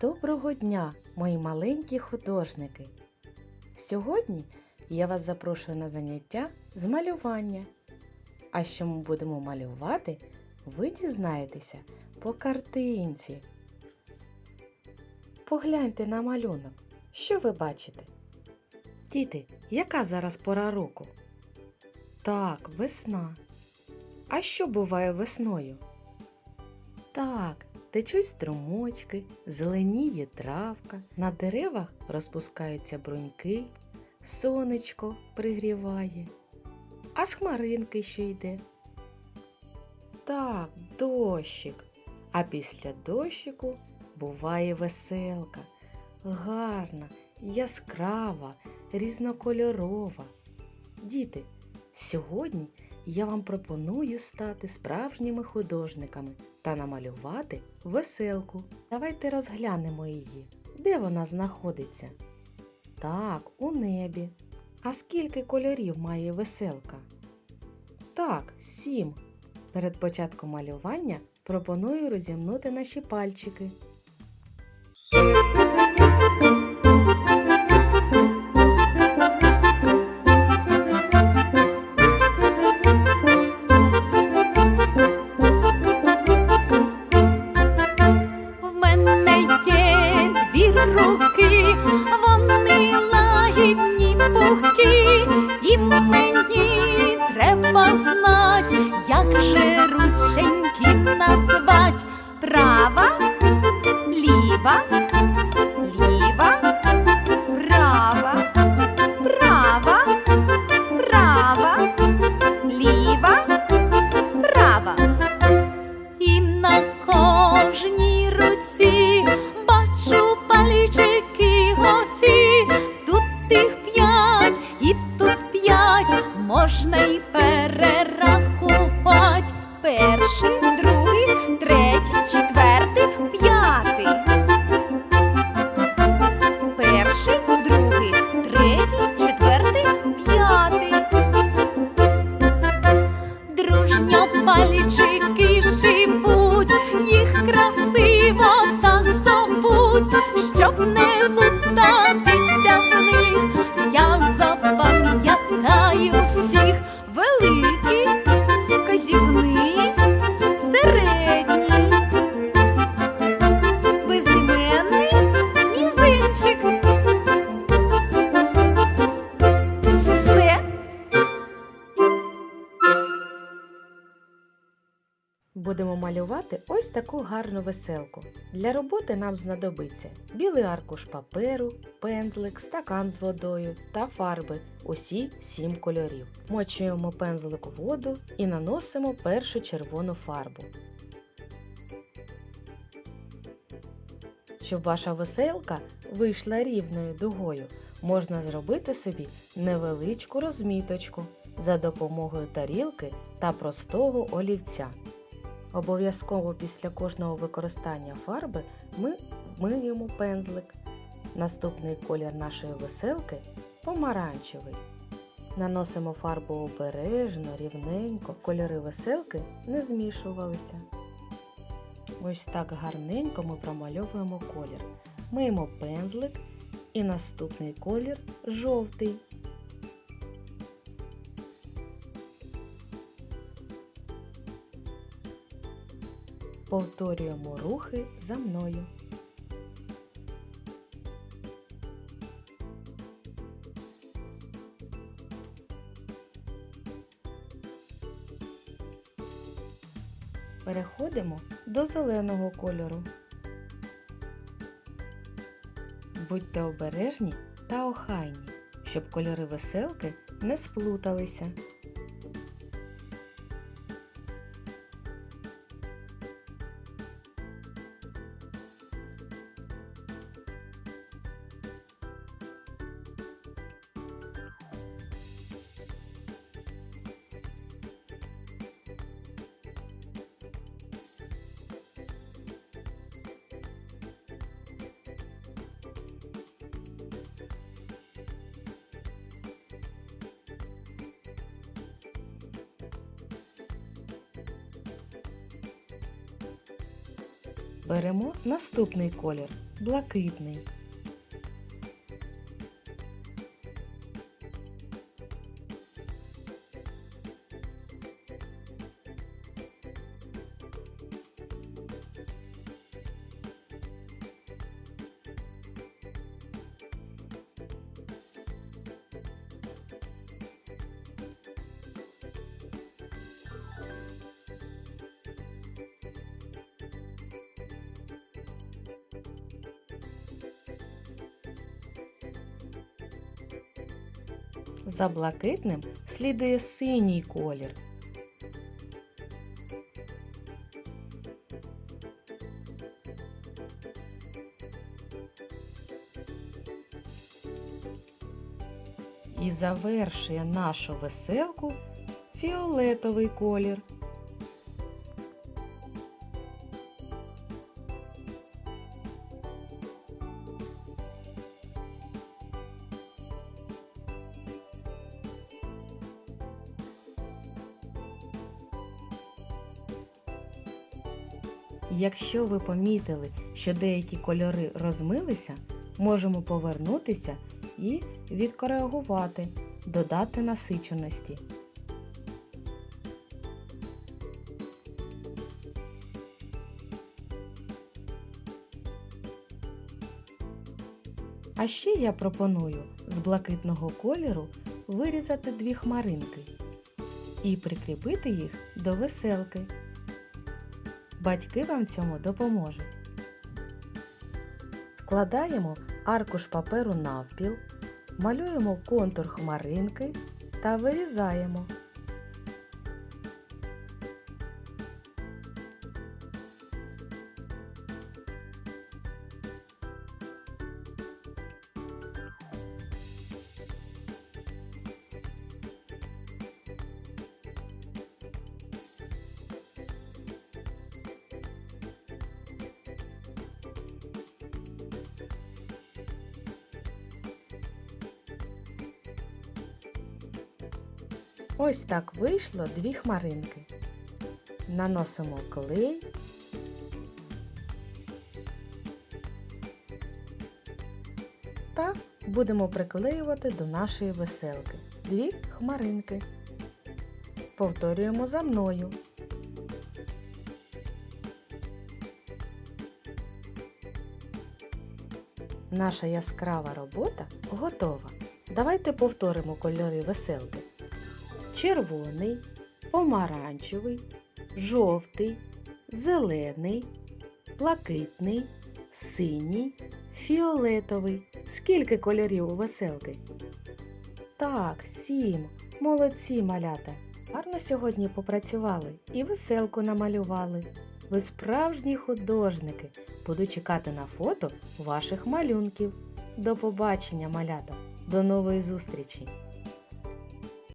Доброго дня, мої маленькі художники! Сьогодні я вас запрошую на заняття з малювання. А що ми будемо малювати, ви дізнаєтеся по картинці. Погляньте на малюнок. Що ви бачите? Діти, яка зараз пора року? Так, весна. А що буває весною? Так, течуть струмочки, зеленіє травка, на деревах розпускаються бруньки, сонечко пригріває. А з хмаринки що йде? Так, дощик. А після дощику буває веселка, гарна, яскрава, різнокольорова. Діти, сьогодні я вам пропоную стати справжніми художниками та намалювати веселку. Давайте розглянемо її. Де вона знаходиться? Так, у небі. А скільки кольорів має веселка? Так, сім. Перед початком малювання пропоную розімнути наші пальчики. Пухкі, і мені треба знать, як же рученьки назвать. Права, ліва, ліва, права, можна й перерахувати. Будемо малювати ось таку гарну веселку. Для роботи нам знадобиться білий аркуш паперу, пензлик, стакан з водою та фарби усі сім кольорів. Мочуємо пензлик у воду і наносимо першу червону фарбу. Щоб ваша веселка вийшла рівною дугою, можна зробити собі невеличку розміточку за допомогою тарілки та простого олівця. Обов'язково після кожного використання фарби ми миємо пензлик. Наступний колір нашої веселки помаранчевий. Наносимо фарбу обережно, рівненько, кольори веселки не змішувалися. Ось так гарненько ми промальовуємо колір. Миємо пензлик і наступний колір жовтий. Повторюємо рухи за мною. Переходимо до зеленого кольору. Будьте обережні та охайні, щоб кольори веселки не сплуталися. Беремо наступний колір блакитний. За блакитним слідує синій колір. І завершує нашу веселку фіолетовий колір. Якщо ви помітили, що деякі кольори розмилися, можемо повернутися і відкоригувати, додати насиченості. А ще я пропоную з блакитного кольору вирізати дві хмаринки і прикріпити їх до веселки. Батьки вам в цьому допоможуть. Складаємо аркуш паперу навпіл, малюємо контур хмаринки та вирізаємо. Ось так вийшло дві хмаринки. Наносимо клей. Та будемо приклеювати до нашої веселки дві хмаринки. Повторюємо за мною. Наша яскрава робота готова. Давайте повторимо кольори веселки червоний, помаранчевий, жовтий, зелений, блакитний, синій, фіолетовий. Скільки кольорів у веселки? Так, сім. Молодці малята. Гарно сьогодні попрацювали і веселку намалювали. Ви справжні художники. Буду чекати на фото ваших малюнків. До побачення, малята. До нової зустрічі!